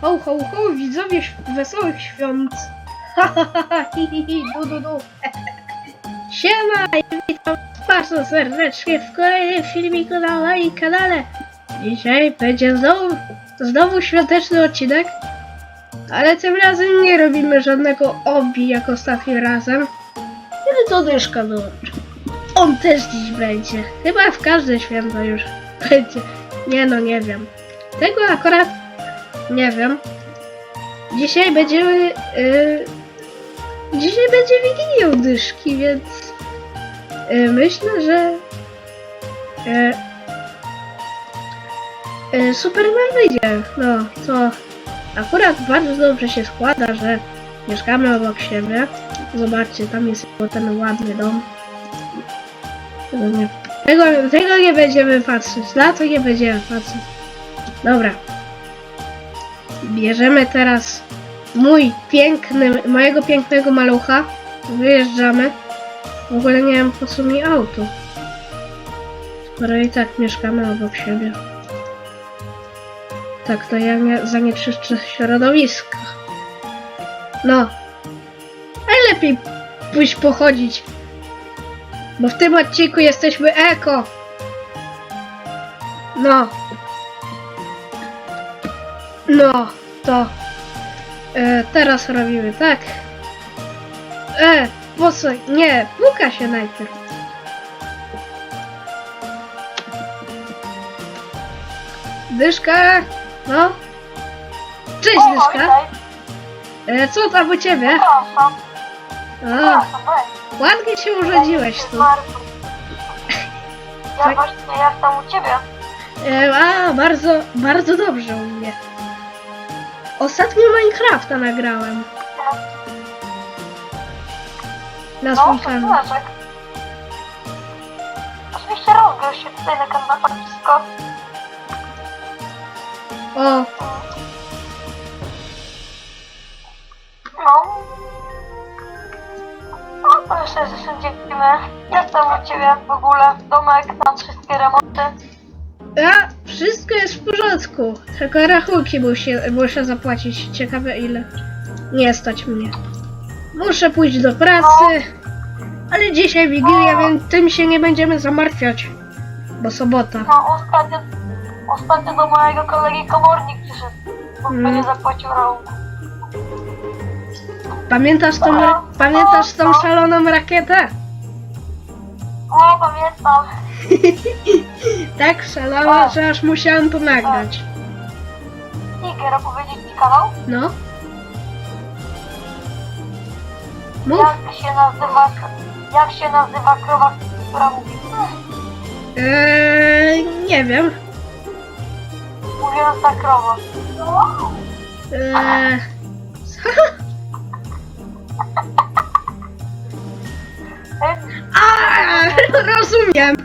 Ho, ho, ho, widzowie wesołych świąt. Ha, ha, du, du, du. Siema i witam bardzo serdecznie w kolejnym filmiku na moim kanale. Dzisiaj będzie znowu, znowu świąteczny odcinek, ale tym razem nie robimy żadnego obi jak ostatnim razem. Tylko dyszka dołączy. On też dziś będzie. Chyba w każde święto już będzie. Nie no, nie wiem. Tego akurat nie wiem. Dzisiaj będziemy. Yy, dzisiaj będzie Wigilią dyszki, więc yy, myślę, że yy, yy, Superman wyjdzie. No, to akurat bardzo dobrze się składa, że mieszkamy obok siebie. Zobaczcie, tam jest ten ładny dom. Tego tego nie będziemy patrzeć, na to nie będziemy patrzeć. Dobra. Bierzemy teraz mój piękny, mojego pięknego malucha. Wyjeżdżamy. W ogóle nie wiem po co mi auto. Skoro i tak mieszkamy obok siebie. Tak, to ja nie zanieczyszczę środowiska. No. Najlepiej pójść pochodzić. Bo w tym odcinku jesteśmy eko. No. No, to e, teraz robimy tak. E, po co? Nie, puka się najpierw. Dyszka, no. Cześć, O, Dyszka. E, co tam u ciebie? Przepraszam, ładnie się urodziłeś tu. Ja właśnie, jak tam u ciebie? E, a, bardzo, bardzo dobrze u mnie. Ostatnio Minecrafta nagrałem. Na No, swój kanał. szacuneczek. Oczywiście rozgryź się tutaj na kanapach wszystko. O, No. No, to jeszcze zasiądziemy. Jak tam u ciebie w ogóle? Domek, tam wszystkie remonty? a, wszystko jest w porządku. Tylko rachunki muszę, muszę zapłacić. Ciekawe ile. Nie stać mnie. Muszę pójść do pracy. Ale dzisiaj Wigilia, więc tym się nie będziemy zamartwiać. Bo sobota. No, ostatnio, ostatnio do mojego kolegi komornik przyszedł. Bo Mm. nie zapłacił rachunku. Pamiętasz tą, pamiętasz tą szaloną rakietę? O, pamiętam. Tak szalała, że aż musiałem to nagrać. Tiger, opowiedzieć ci kanał? No. Mów. Jak się nazywa, jak się nazywa krowa, która mówi? Eee, nie wiem. Mówiąca krowa. Eee, rozumiem.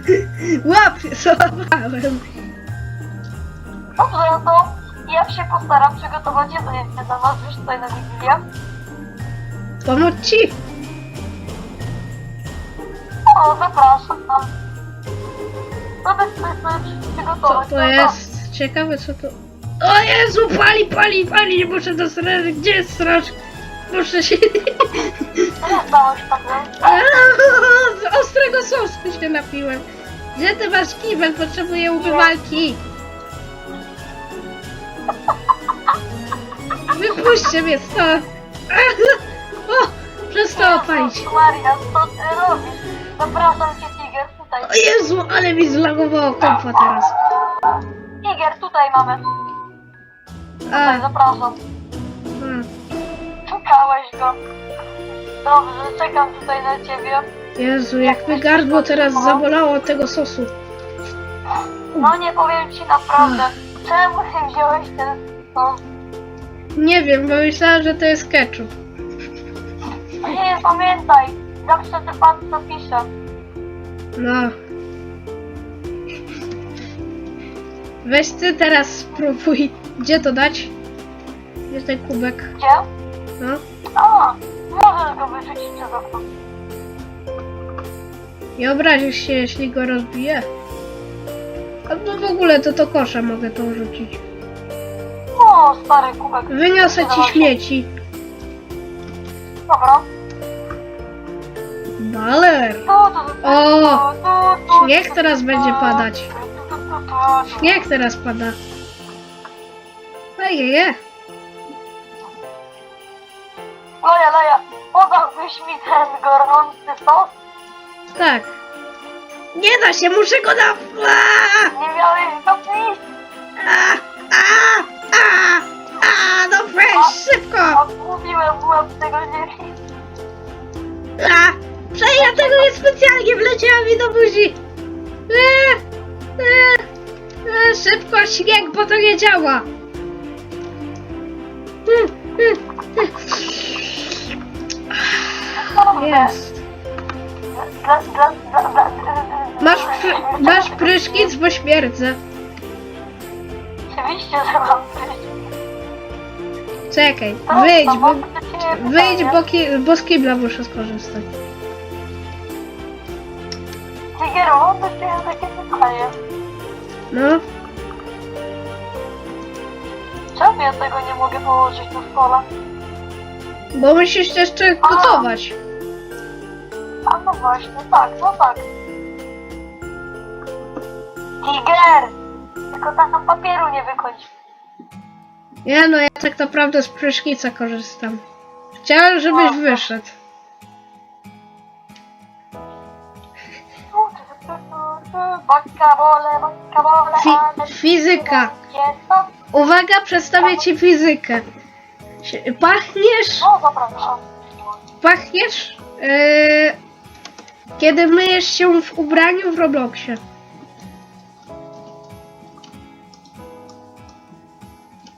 Łap, złapałem. Dobrze, no to ja się postaram przygotować jedzenie dla nas już tutaj na Wigilię. Pomóc ci. O, zapraszam. To bez sobie Co przygotować. to jest? Ciekawe co to... O Jezu, pali, pali, pali, nie muszę do straży. Gdzie jest straż? Muszę się... Co tak, no? Ostrego sosu się napiłem. Gdzie ty masz kibel? Potrzebuję umywalki. Wypuśćcie mnie stąd. O, przestało palić. Maria, co ty robisz? Zapraszam cię, Tiger, tutaj. O Jezu, ale mi zlagowało kompa teraz. Tiger, tutaj mamy. Tutaj, A, zapraszam. a, Szukałeś go. Dobrze, czekam tutaj na ciebie. Jezu, jak mi gardło teraz zabolało od tego sosu. No nie powiem ci naprawdę, czemu ty wziąłeś ten sos? Nie wiem, bo myślałem, że to jest ketchup. Nie, pamiętaj, zawsze ty pan co pisze. No. Weź ty teraz spróbuj. Gdzie to dać? Gdzie ten kubek? Gdzie? No. A, możesz go wyrzucić przez okno. Nie obrazisz się, jeśli go rozbiję. Albo w ogóle to do kosza mogę to wrzucić. O, stary kubek. Wyniosę ci śmieci. Dobra. Baler. O, śnieg teraz będzie padać. Śnieg teraz pada. Ejeje. Loja, loja, podałbyś mi ten gorący sos? Tak. Nie da się, muszę go na... A, Nie miałeś pić? a, a, a, a, no weź, szybko. Odmówiłem aby tego nie. A, przecież ja tego nie specjalnie wleciała mi do buzi. E, e, e, szybko, śnieg, bo to nie działa. Mm, mm, mm. Jest. Masz, przy, masz prysznic, bo śmierdzę. Oczywiście, że mam prysznic. Czekaj, To- wyjdź, to bo, wyjdź, bo, ki, bo z kibla muszę skorzystać. Tigeru, mam do ciebie takie pytanie. No, Czemu ja tego nie mogę położyć na stole? bo musisz jeszcze gotować. A no właśnie, tak, no tak. Tiger! Tylko tam papieru nie wykończ. Nie no, ja tak naprawdę z prysznica korzystam. Chciałem, żebyś wyszedł. Bakabole, bakabole, Fi ale... fizyka. Jest to? Uwaga, przedstawię ci fizykę. Si- Pachniesz, No, zapraszam. pachniesz, yy, kiedy myjesz się w ubraniu w Robloxie.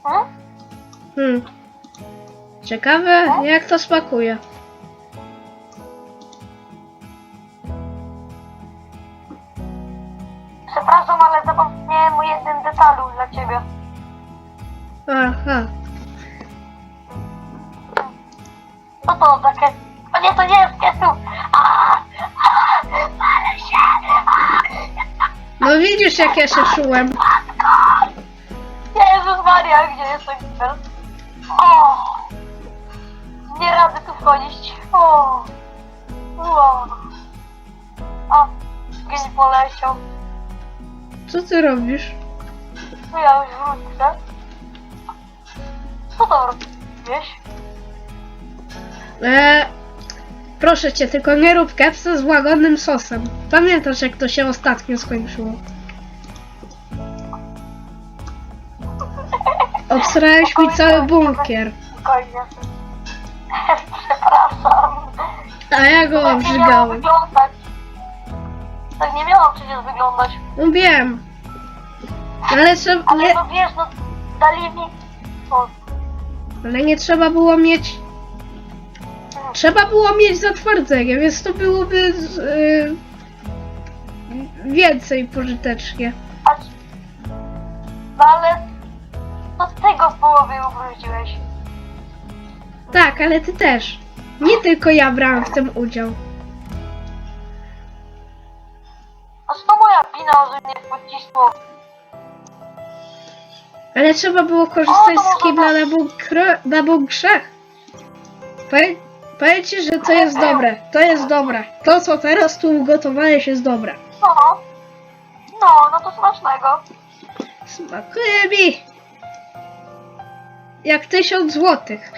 Hmm? Hmm. Ciekawe, jak to smakuje. Przepraszam, ale zapomniałem o jednym detalu dla ciebie. Aha. Co to za kes... O nie, to nie jest kesu! No widzisz, jak ja się czułem. Jezus Maria, gdzie jest ten kibel? O! Nie radzę tu wchodzić. O! Wow. A, gdzieś poleciał. Co ty robisz? No ja już wrócę. Co to robisz? E, proszę cię, tylko nie rób kepsa z łagodnym sosem. Pamiętasz, jak to się ostatnio skończyło? Obsrałeś mi cały bunkier, Spokojnie. Przepraszam. a ja go Tak nie miało obrzygałem. wyglądać. Tak nie miało przecież wyglądać. No wiem. Ale, trzeba, Ale nie, no wiesz, no dali mi... O, ale nie trzeba było mieć... Trzeba było mieć zatwardzenie, więc to byłoby z, y, więcej pożytecznie. No ale... No tego w połowie ubrudziłeś. Tak, ale ty też. Nie tylko ja brałam w tym udział. A co to moja wina, że mnie pocisło? Ale trzeba było korzystać z kibla na, bunkr- na bunkrze. Powie- Powiem ci, że to jest dobre. To jest dobre. To, co teraz tu ugotowałeś, jest dobre. No. No, no to smacznego. Smakuje mi. Jak tysiąc złotych.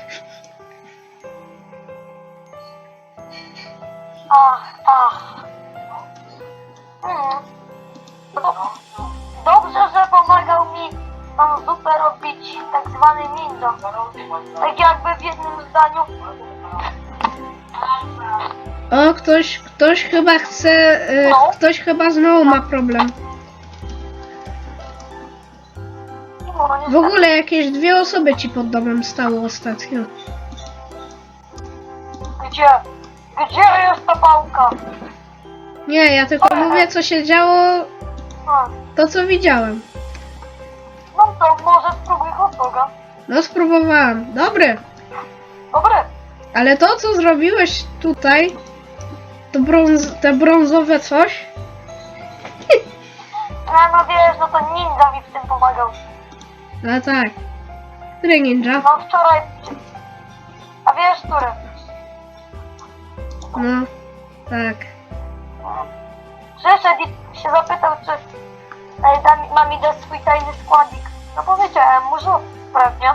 Ach, ach. Mm. Do- Dobrze, że pomagał mi tam zupę robić tak zwany ninja. Tak jakby w jednym zdaniu. O, ktoś, ktoś chyba chce, y, No. ktoś chyba znowu ma problem. No, W ogóle jakieś dwie osoby ci pod domem stały ostatnio. Gdzie? Gdzie jest ta pałka? Nie, ja tylko mówię, co się działo, to co widziałem. No to może spróbuj hot doga. No, spróbowałam. Dobry. Dobry. Ale to, co zrobiłeś tutaj, to brąz, te brązowe coś, No, no wiesz, no to ninja mi w tym pomagał. no tak. Który ninja? No wczoraj... A wiesz, który? No, tak. Przyszedł i się zapytał, czy e, da, mi- ma mi dać swój tajny składnik. No powiedziałem mu, że pewnie.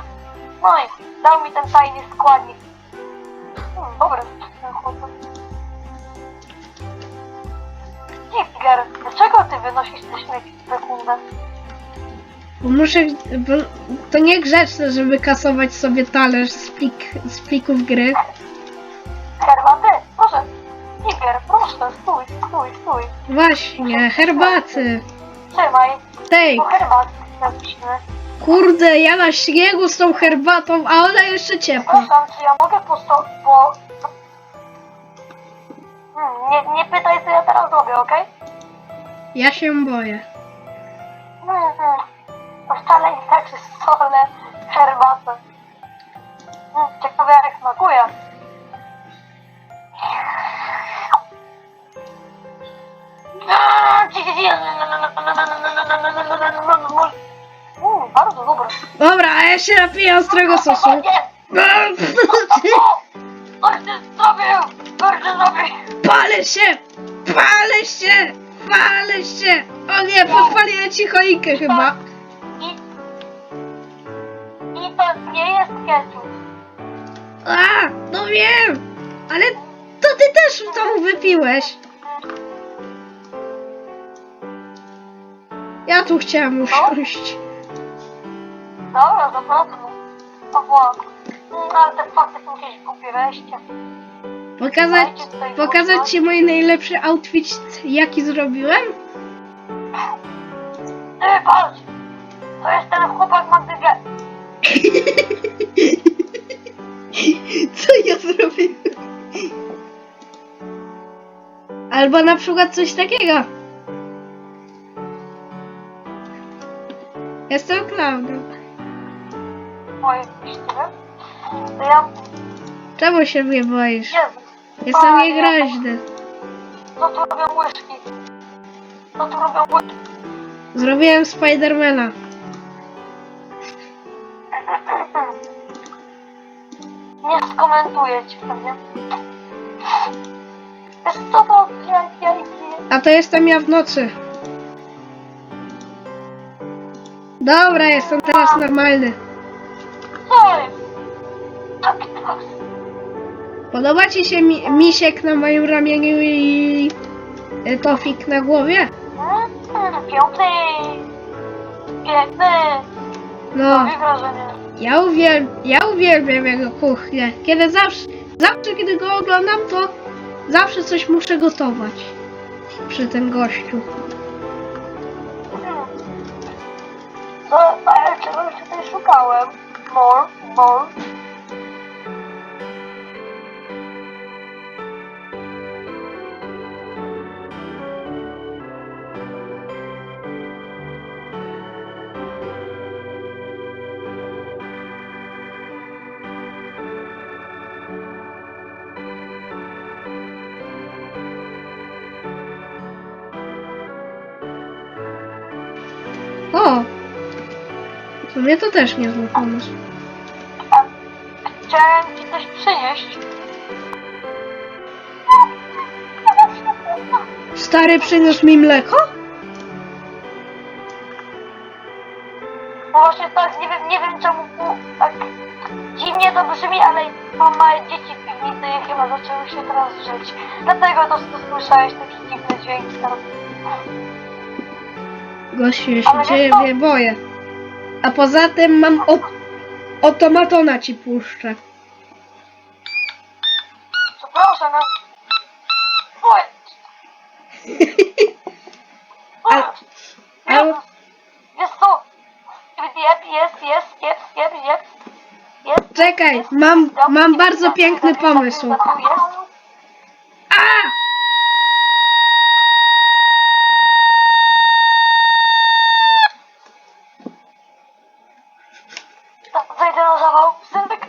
No i dał mi ten tajny składnik. Hmm, dobry ten chłopak. Tiger, dlaczego ty wynosisz te śmieci w sekundę? Bo muszę, bo to niegrzeczne, żeby kasować sobie talerz z, plik, z plików gry. Herbaty? Proszę. Tiger, proszę, stój, stój, stój. Właśnie, herbaty. Trzymaj. Tej, herbatę napijmy. Kurde, ja na śniegu z tą herbatą, a ona jeszcze ciepła. Przepraszam, czy ja mogę po. Hmm, nie, nie pytaj, co ja teraz robię, okej? Ja się boję. Hmm, hmm. To wcale nie tak, że solę herbatę. Hmm, ciekawe jak smakuje. Bardzo dobre. Dobra, a ja się napiję ostrego sosu. O, nie! Coś ty zrobił! Zrobił! Palę się! Palę się! Palę się! O nie, podpaliłem ci choinkę chyba. I... I to nie jest ketchup. A, no wiem! Ale to ty też w domu wypiłeś. Ja tu chciałam usiąść. Dobra, zapraszam. O Bogu. Mm, Ale te fakty są jakieś głupie wejście. Pokazać, pokazać ci mój najlepszy outfit, jaki zrobiłem? Ty patrz! To jest ten chłopak Magdyge. Co ja zrobiłem? Albo na przykład coś takiego. Jestem klaunem. Ja... Czemu się mnie boisz? Jezu. Jestem Panie, niegroźny. Co tu robią łyżki? Co tu robią łyżki? Zrobiłem Spidermana. Nie skomentuję ci pewnie. Wiesz co to? Ja, ja, ja, A to jestem ja w nocy. Dobra, jestem teraz normalny. Podoba ci się mi misiek na moim ramieniu i y, tofik na głowie? Piękny. Piękny. No, ja, uwiel ja uwielbiam jego kuchnię. Kiedy zawsze, zawsze kiedy go oglądam, to zawsze coś muszę gotować przy tym gościu. Hmm. Co? A ja czegoś tutaj szukałem. More, more. Sumie to też niezły pomysł. A chciałem ci coś przynieść. Stary przyniósł mi mleko? No właśnie tak, nie wiem, nie wiem czemu tak dziwnie to brzmi, ale mam małe dzieci w piwnicy i chyba zaczęły się teraz żyć. Dlatego to, to słyszałeś takie dziwne dźwięki teraz. Gościu, ja Ale się co? ciebie boję. A poza tym mam o automatona ci puszczę. Proszę, no. Ale- Jezus! Wiesz co? Jeb, jest, jest, jeb, jeb, jeb. Jest, Czekaj, jest, mam- jest, mam jest, bardzo jest, piękny jest, pomysł. jest, jest. A! To Zejdę na zawał. Synek,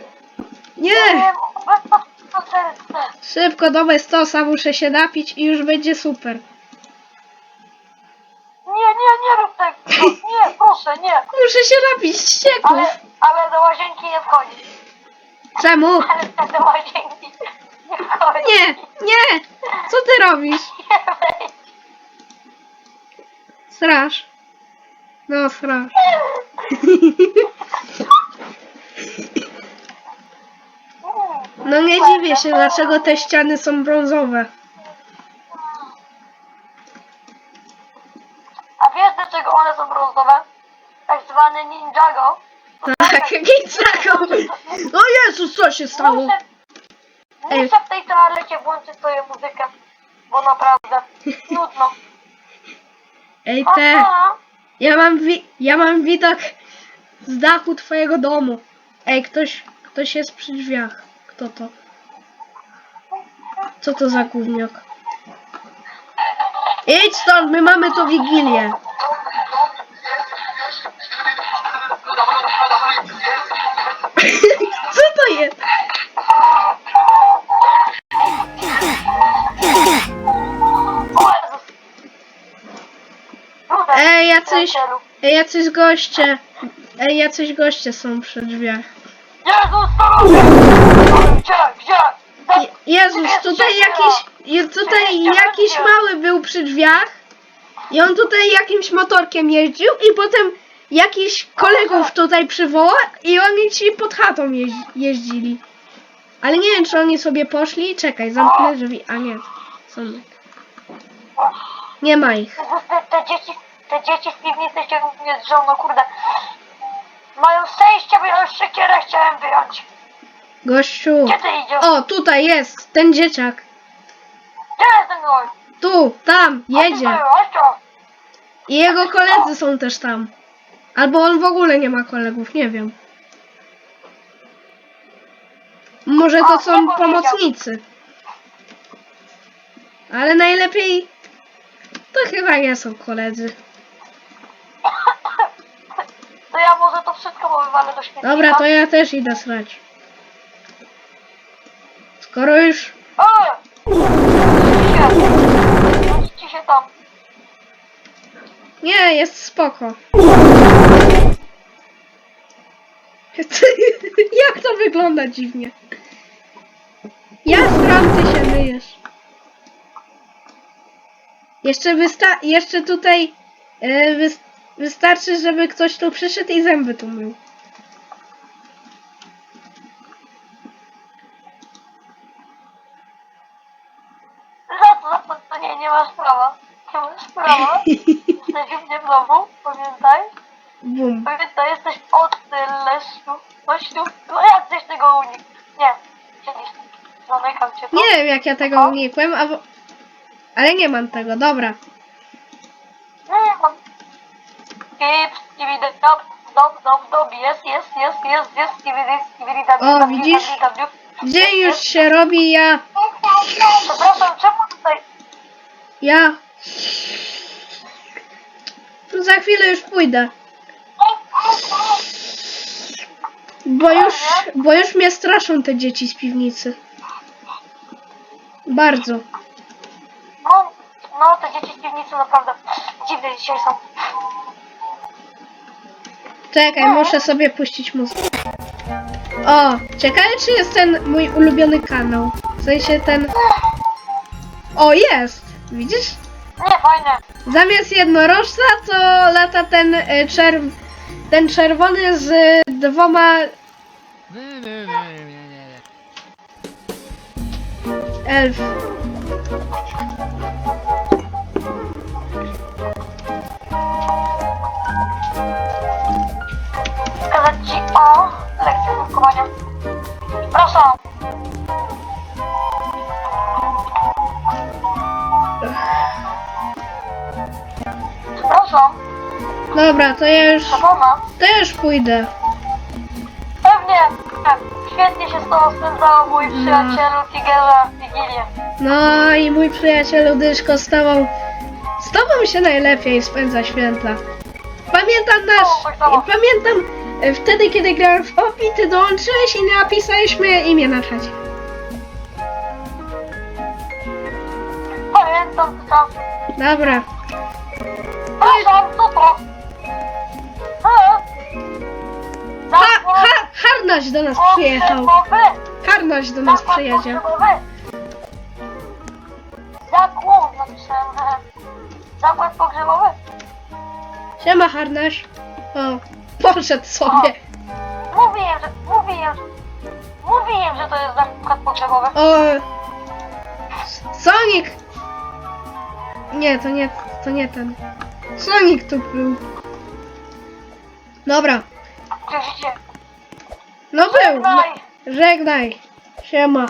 Nie! wiem, bez to serce. Szybko do Westosa, muszę się napić i już będzie super. Nie, nie, nie rób tego. Nie, proszę, nie. Muszę się napić ścieków. Ale Ale do łazienki nie wchodzi. Czemu? Ale do łazienki nie wchodzi. Nie, nie! Co ty robisz? Nie wejdź. Straż. No, straż. No nie dziwię się, dlaczego te ściany są brązowe. A wiesz dlaczego one są brązowe? Tak zwany Ninjago. Tak, Ginsago. O Jezus, co się stało? Muszę, Ej. muszę w tej toalecie włączyć sobie muzykę, bo naprawdę nudno. Ej, te, Aha. ja mam, wi- ja mam widok z dachu twojego domu. Ej, ktoś, ktoś jest przy drzwiach. Kto to? Co to za gówniok? Idź stąd, my mamy tu wigilię. Co to jest? Ej, jacyś, ej, jacyś goście. Ej, jacyś goście są przy drzwiach. Jezus? Gdzie? Gdzie? Jezus, tutaj jakiś, tutaj jakiś mały był przy drzwiach i on tutaj jakimś motorkiem jeździł i potem jakiś kolegów tutaj przywoła i oni ci pod chatą jeź, jeździli. Ale nie wiem, czy oni sobie poszli. Czekaj, zamknę drzwi. A nie, są. Nie ma ich. Te, dzieci, te dzieci w piwnicy się mnie drżą, no kurde. Mają szczęście, bo ja już siekierę chciałem wyjąć. Gościu. Gdzie ty idziesz? O, tutaj jest, ten dzieciak. Gdzie jest ten gość? Tu, tam, jedzie. I jego koledzy są też tam. Albo on w ogóle nie ma kolegów, nie wiem. Może to O, są nie powiedział. pomocnicy. Ale najlepiej to chyba nie są koledzy. To ja może to wszystko wywalę do śmietnika. Dobra, to ja też idę srać. Skoro już... Ej! Ci się. Tam. Nie, jest spoko. Jak to wygląda dziwnie. Ja stram, ty się myjesz. Jeszcze, wysta- jeszcze tutaj wys- wystarczy, żeby ktoś tu przyszedł i zęby tu mył. Za to, za to, to nie, nie masz masz prawa. U mnie w domu, pamiętaj. Bum. Pamiętaj, jesteś od Lesiu. Lesiu, no jak chcesz tego uniknąć? Nie, siedzisz. Zamykam cię tu. Nie wiem, jak ja tego O. unikłem, a wo- ale nie mam tego, dobra. Nie, nie mam. Keep, skibidi, dop, dop, dop, dop, jest, jest, jest, jest, jest, skibidi, skibidi, dop, O, dop, widzisz? dop, dop, dop. Dzień już się robi, ja... Przepraszam, czemu tutaj... Ja... Za chwilę już pójdę. Bo już, bo już mnie straszą te dzieci z piwnicy. Bardzo. No, no, te dzieci z piwnicy naprawdę dziwne dzisiaj są. Czekaj, muszę sobie puścić muzykę. O, ciekawe czy jest ten mój ulubiony kanał. W sensie ten... O, jest! Widzisz? Nie, fajne. Zamiast jednorożca to lata ten e, czerw... ten czerwony z dwoma elf. Dobra, to ja już... Szabona. To ja już pójdę. Pewnie. Świetnie się z tobą spędzało, mój przyjacielu Tigerze Wigilię. No i mój przyjaciel Dyszko z tobą... Z tobą się najlepiej spędza święta. Pamiętam nasz... O, tak samo. Pamiętam e, wtedy, kiedy grałem w Poppy, ty dołączyłeś i napisaliśmy imię na czacie. Pamiętam to czas. Dobra. Proszę, co to? Ha, ha, harnaś do nas przyjechał. Harnaś do nas przyjedzie. Zakład napisałem. Zakład pogrzebowy. Siema harnaś. O, poszedł sobie. Mówiłem, że... Mówiłem. Mówiłem, że to jest zakład pogrzebowy. O, Sonic. Nie, to nie, to nie ten. Sonic tu był. Dobra. No był. No, Żegnaj. żegnaj. Siema.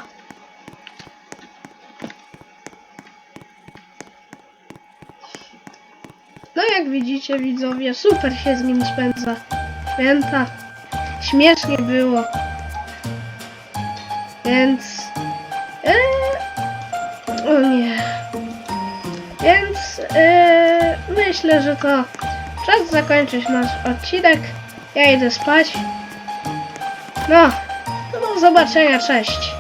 No jak widzicie widzowie, super się z nim spędza. Święta. Śmiesznie było. Więc... Eee, o nie. Więc eee, myślę, że to czas zakończyć nasz odcinek. Ja idę spać. No, to do zobaczenia, cześć.